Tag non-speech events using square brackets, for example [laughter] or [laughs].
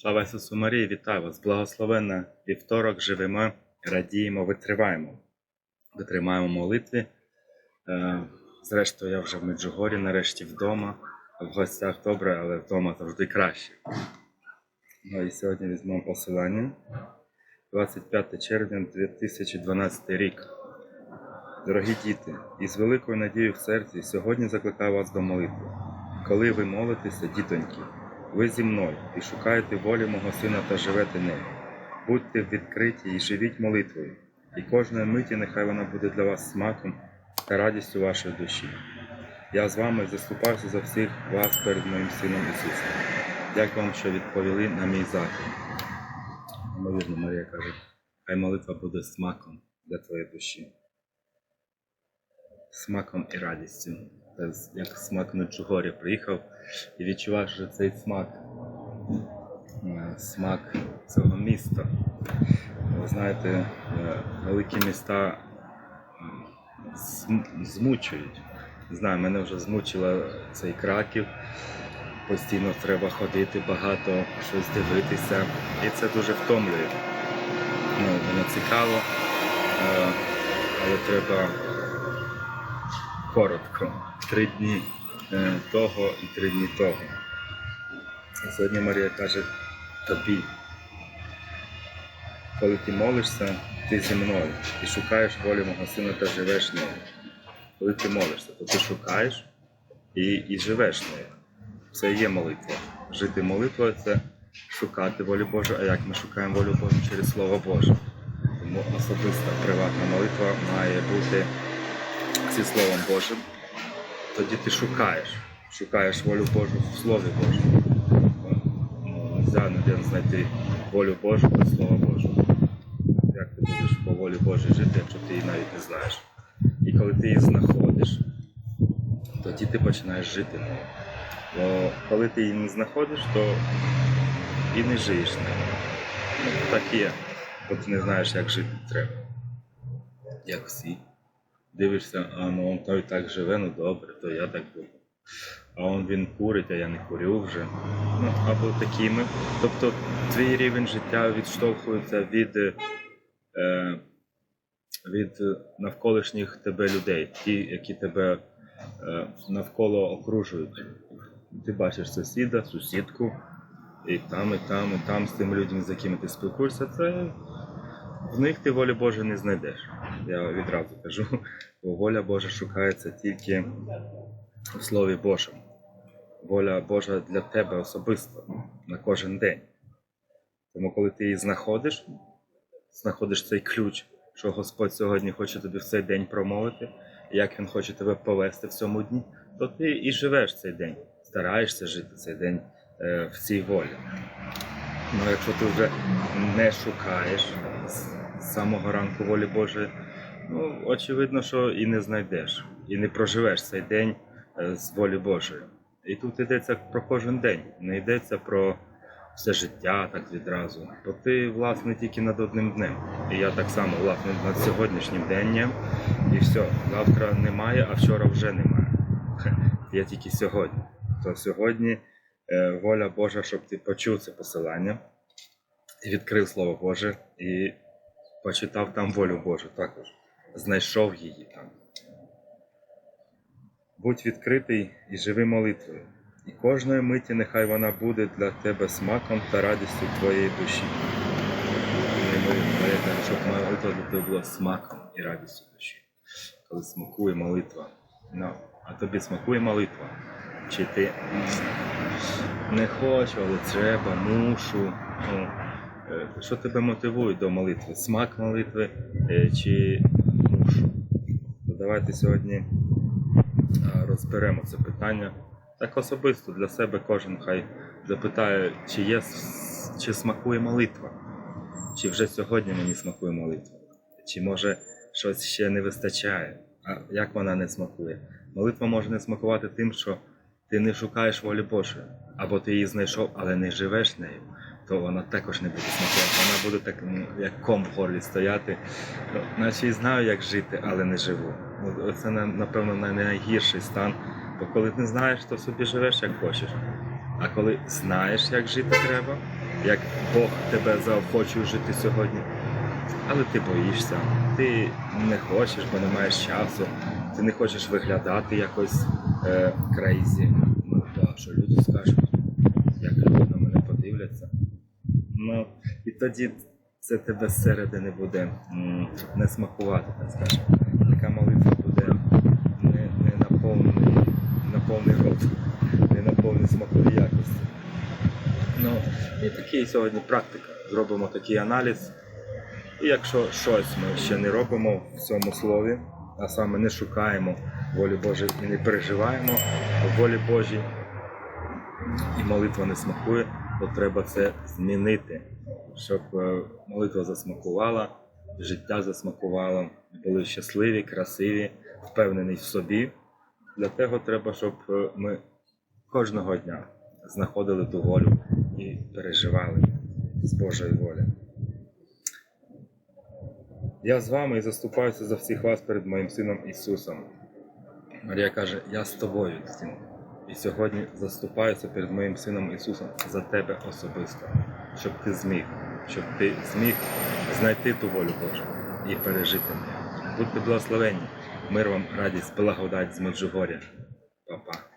Слава Ісусу Марії, вітаю вас! Благословенна вівторок живемо, радіємо, витриваємо. Витримаємо молитві. Е, Зрештою, я вже в Меджугорі, нарешті вдома. В гостях добре, але вдома завжди краще. Ну і сьогодні візьмемо посилання. 25 червня 2012 рік. Дорогі діти, із великою надією в серці сьогодні закликаю вас до молитви. Коли ви молитеся, дітоньки, ви зі мною і шукаєте волі мого сина та живете нею. Будьте відкриті і живіть молитвою, і кожної миті нехай вона буде для вас смаком та радістю вашої душі. Я з вами заступався за всіх вас перед моїм сином Ісусом. Дякую вам, що відповіли на мій заклик. Ймовірно, Марія каже, хай молитва буде смаком для твоєї душі. Смаком і радістю. Як смак на приїхав і відчував, що цей смак, е, смак цього міста. Ви знаєте, е, великі міста змучують. Не знаю, мене вже змучило цей краків. Постійно треба ходити багато, щось дивитися. І це дуже втомлює. Ну, воно цікаво, е, але треба коротко. Три дні е, того і три дні того. І сьогодні Марія каже тобі, коли ти молишся, ти зі мною і шукаєш волі мого сина та живеш нею. Коли ти молишся, то ти шукаєш і, і живеш нею. Це і є молитва. Жити молитвою це шукати волю Божу, а як ми шукаємо волю Божу через Слово Боже. Тому особиста приватна молитва має бути зі Словом Божим. Тоді ти шукаєш, шукаєш волю Божу в Слові Божому. Ну, Нельзя знайти волю Божу без Слова Божого. Як ти будеш по волі Божій жити, якщо ти її навіть не знаєш? І коли ти її знаходиш, тоді ти починаєш жити нею. Бо коли ти її не знаходиш, то і не живеш нею. Ну, так є, бо ти не знаєш, як жити треба. Як всі. Дивишся, а ну он той так живе, ну добре, то я так буду. А он він курить, а я не курю вже. Ну, або такими. Тобто твій рівень життя відштовхується від, е, від навколишніх тебе людей, ті, які тебе е, навколо окружують. Ти бачиш сусіда, сусідку, і там, і там, і там з тими людьми, з якими ти спілкуєшся, це в них ти волі Божої не знайдеш. Я відразу кажу, бо воля Божа шукається тільки в Слові Божому. Воля Божа для тебе особисто на кожен день. Тому, коли ти її знаходиш, знаходиш цей ключ, що Господь сьогодні хоче тобі в цей день промовити, як Він хоче тебе повести в цьому дні, то ти і живеш цей день, стараєшся жити цей день е, в цій волі. Ну, якщо ти вже не шукаєш з самого ранку волі Божої, ну, очевидно, що і не знайдеш, і не проживеш цей день е, з волі Божої. І тут йдеться про кожен день, не йдеться про все життя так відразу. Бо ти власне тільки над одним днем. І я так само власне над сьогоднішнім днем. І все, завтра немає, а вчора вже немає. [laughs] Я тільки сьогодні. То сьогодні е, воля Божа, щоб ти почув це посилання, відкрив Слово Боже і почитав там волю Божу також. Знайшов її там. Будь відкритий і живи молитвою, і кожної миті нехай вона буде для тебе смаком та радістю твоєї душі. Марія щоб молитва для тебе була смаком і радістю душі. Коли смакує молитва. Ну, а тобі смакує молитва. Чи ти не хочу, але треба, мушу. Ну, що тебе мотивує до молитви? Смак молитви е, чи мушу? То давайте сьогодні е, розберемо це питання. Так особисто для себе кожен хай запитає, чи є чи смакує молитва, чи вже сьогодні мені смакує молитва, чи може щось ще не вистачає, а як вона не смакує? Молитва може не смакувати тим, що ти не шукаєш волі Божої, або ти її знайшов, але не живеш нею, то вона також не буде смакувати. Вона буде так, як ком в горлі стояти. Ну, Наче і знаю, як жити, але не живу. Це, напевно, найгірший стан. Бо коли не знаєш, то собі живеш як хочеш. А коли знаєш, як жити треба, як Бог тебе заохочує жити сьогодні. Але ти боїшся, ти не хочеш, бо не маєш часу, ти не хочеш виглядати якось е, крейзі. Ну, що люди скажуть, як люди на мене подивляться. Ну, і тоді це тебе зсередини буде не смакувати, так скажемо. Така молитва буде не, не наповнений, на повний рот, не на повний смакові якості. Ну, і такий сьогодні практика. Зробимо такий аналіз. І якщо щось ми ще не робимо в цьому слові, а саме не шукаємо волі Божої і не переживаємо волі Божій, і молитва не смакує, то треба це змінити, щоб е, молитва засмакувала, життя засмакувало, були щасливі, красиві, впевнені в собі. Для того треба, щоб е, ми кожного дня знаходили ту волю і переживали з Божої волі. Я з вами і заступаюся за всіх вас перед моїм сином Ісусом. Марія каже, я з тобою. І сьогодні заступаюся перед моїм сином Ісусом за тебе особисто, щоб ти зміг, щоб ти зміг знайти ту волю Божу і пережити. Будьте благословенні, мир вам, радість, благодать з Меджугоря. Па-па.